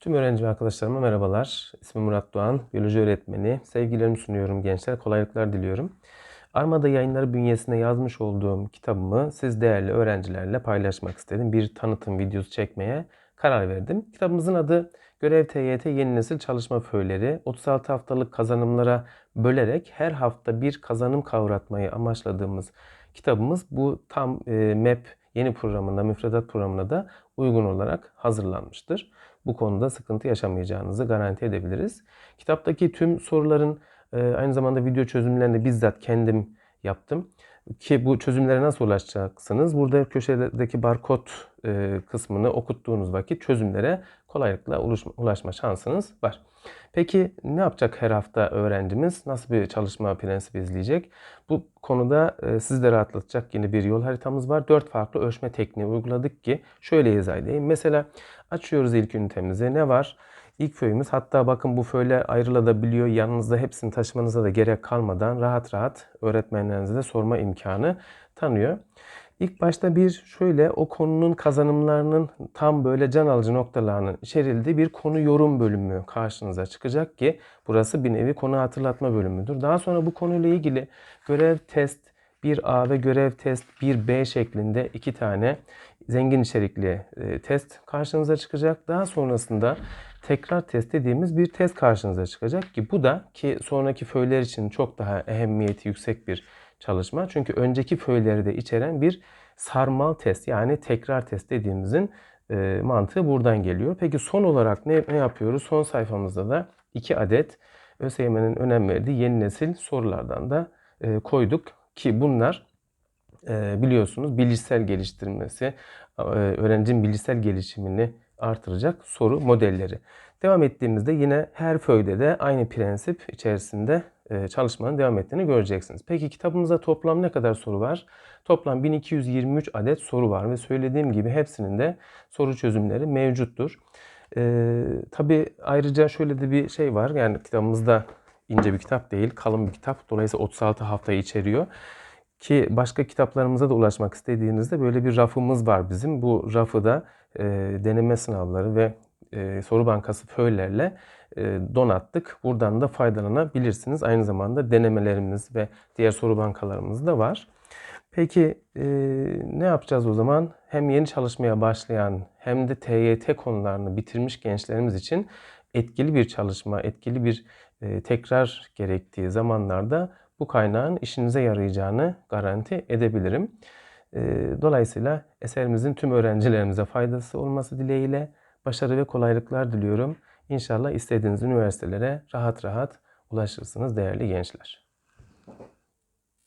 Tüm öğrenci ve arkadaşlarıma merhabalar. İsmim Murat Doğan, biyoloji öğretmeni. Sevgilerimi sunuyorum gençler, kolaylıklar diliyorum. Armada Yayınları bünyesinde yazmış olduğum kitabımı siz değerli öğrencilerle paylaşmak istedim. Bir tanıtım videosu çekmeye karar verdim. Kitabımızın adı Görev TYT Yeni Nesil Çalışma Föyleri. 36 haftalık kazanımlara bölerek her hafta bir kazanım kavratmayı amaçladığımız kitabımız bu tam e, MEP yeni programında, müfredat programına da uygun olarak hazırlanmıştır. Bu konuda sıkıntı yaşamayacağınızı garanti edebiliriz. Kitaptaki tüm soruların aynı zamanda video çözümlerini bizzat kendim yaptım. Ki bu çözümlere nasıl ulaşacaksınız? Burada köşedeki barkod e, kısmını okuttuğunuz vakit çözümlere kolaylıkla ulaşma şansınız var. Peki ne yapacak her hafta öğrencimiz? Nasıl bir çalışma prensibi izleyecek? Bu konuda e, sizleri rahatlatacak yeni bir yol haritamız var. Dört farklı ölçme tekniği uyguladık ki şöyle izah edeyim. Mesela açıyoruz ilk ünitemizi. Ne var? İlk föyümüz hatta bakın bu föyle ayrılabiliyor. Yanınızda hepsini taşımanıza da gerek kalmadan rahat rahat öğretmenlerinize de sorma imkanı tanıyor. İlk başta bir şöyle o konunun kazanımlarının tam böyle can alıcı noktalarının içerildiği bir konu yorum bölümü karşınıza çıkacak ki burası bir nevi konu hatırlatma bölümüdür. Daha sonra bu konuyla ilgili görev test 1A ve görev test 1B şeklinde iki tane zengin içerikli e, test karşınıza çıkacak. Daha sonrasında tekrar test dediğimiz bir test karşınıza çıkacak ki bu da ki sonraki föyler için çok daha ehemmiyeti yüksek bir çalışma. Çünkü önceki föyleri de içeren bir sarmal test yani tekrar test dediğimizin e, mantığı buradan geliyor. Peki son olarak ne, ne yapıyoruz? Son sayfamızda da iki adet ÖSYM'nin önem verdiği yeni nesil sorulardan da e, koyduk ki bunlar biliyorsunuz bilişsel geliştirmesi, e, öğrencinin bilişsel gelişimini artıracak soru modelleri. Devam ettiğimizde yine her föyde de aynı prensip içerisinde e, çalışmanın devam ettiğini göreceksiniz. Peki kitabımızda toplam ne kadar soru var? Toplam 1223 adet soru var ve söylediğim gibi hepsinin de soru çözümleri mevcuttur. Ee, tabii ayrıca şöyle de bir şey var. Yani kitabımızda ince bir kitap değil, kalın bir kitap. Dolayısıyla 36 haftayı içeriyor. Ki başka kitaplarımıza da ulaşmak istediğinizde böyle bir rafımız var bizim. Bu rafı da e, deneme sınavları ve e, soru bankası föylerle e, donattık. Buradan da faydalanabilirsiniz. Aynı zamanda denemelerimiz ve diğer soru bankalarımız da var. Peki e, ne yapacağız o zaman? Hem yeni çalışmaya başlayan hem de TYT konularını bitirmiş gençlerimiz için etkili bir çalışma, etkili bir e, tekrar gerektiği zamanlarda bu kaynağın işinize yarayacağını garanti edebilirim. E, dolayısıyla eserimizin tüm öğrencilerimize faydası olması dileğiyle başarı ve kolaylıklar diliyorum. İnşallah istediğiniz üniversitelere rahat rahat ulaşırsınız değerli gençler.